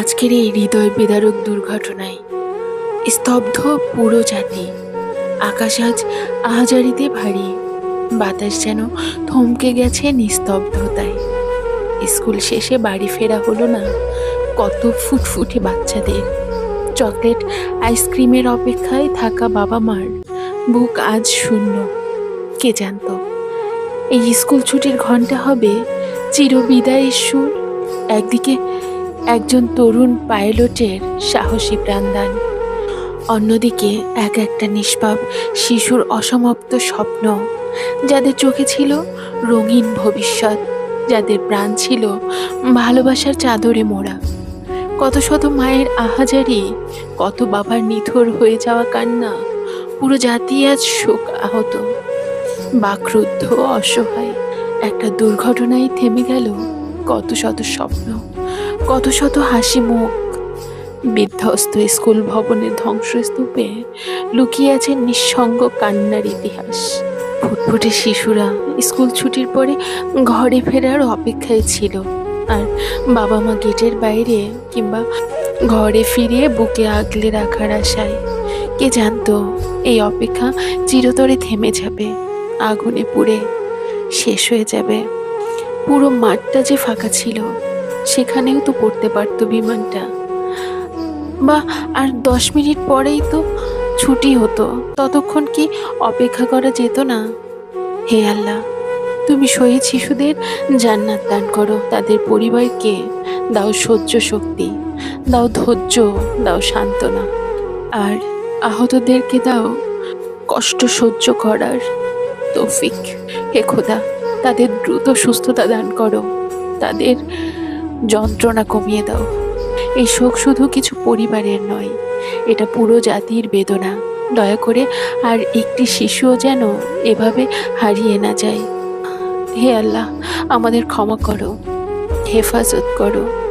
আজকের এই হৃদয় বেদারক দুর্ঘটনায় স্তব্ধ পুরো জাতি। আকাশ আজ আহাজারিতে ভারী। বাতাস যেন থমকে গেছে নিস্তব্ধতায়। স্কুল শেষে বাড়ি ফেরা হলো না কত ফুটফুটে বাচ্চাদের। চকলেট আইসক্রিমের অপেক্ষায় থাকা বাবা মার বুক আজ শূন্য। কে জানত? এই স্কুল ছুটির ঘণ্টা হবে চিরবিদায়ের সুর। একদিকে একজন তরুণ পাইলটের সাহসী প্রাণদান। অন্যদিকে এক একটা নিষ্পাপ শিশুর অসমাপ্ত স্বপ্ন, যাদের চোখে ছিল রঙিন ভবিষ্যৎ, যাদের প্রাণ ছিল ভালোবাসার চাদরে মোড়া। কত শত মায়ের আহাজারি, কত বাবার নিথর হয়ে যাওয়া কান্না, পুরো জাতি আজ শোক আহত। বাকরুদ্ধ অসহায় একটা দুর্ঘটনায় থেমে গেল কত শত স্বপ্ন। কত শত হাসি মুখ। বিধ্বস্ত স্কুল ভবনের ধ্বংসস্তূপে লুকিয়ে আছে নিঃসঙ্গ কান্নার ইতিহাস। ফুটফুটে শিশুরা স্কুল ছুটির পরে ঘরে ফেরার অপেক্ষায় ছিল। আর বাবা মা গেটের বাইরে কিংবা ঘরে ফিরিয়ে বুকে আগলে রাখার আশায় কে জানতো এই অপেক্ষা চিরতরে থেমে যাবে, আগুনে পুড়ে শেষ হয়ে যাবে। পুরো মাঠটা যে ফাঁকা ছিল সেখানেও তো পড়তে পারতো বিমানটা। বা আর দশ মিনিট পরেই তো ছুটি হতো। ততক্ষণ কি অপেক্ষা করা যেত না? হে আল্লাহ, তুমি শহীদ শিশুদের জান্নাত দান করো। তাদের পরিবারকে দাও সহ্য শক্তি, দাও ধৈর্য, দাও সান্ত্বনা। আর আহতদেরকে দাও কষ্ট সহ্য করার তৌফিক। হে খোদা, তাদের দ্রুত সুস্থতা দান করো। তাদের যন্ত্রণা কমিয়ে দাও। এই শোক শুধু কিছু পরিবারের নয়, এটা পুরো জাতির বেদনা। দয়া করে আর একটি শিশুও যেন এভাবে হারিয়ে না যায়। হে আল্লাহ, আমাদের ক্ষমা করো, হেফাজত করো।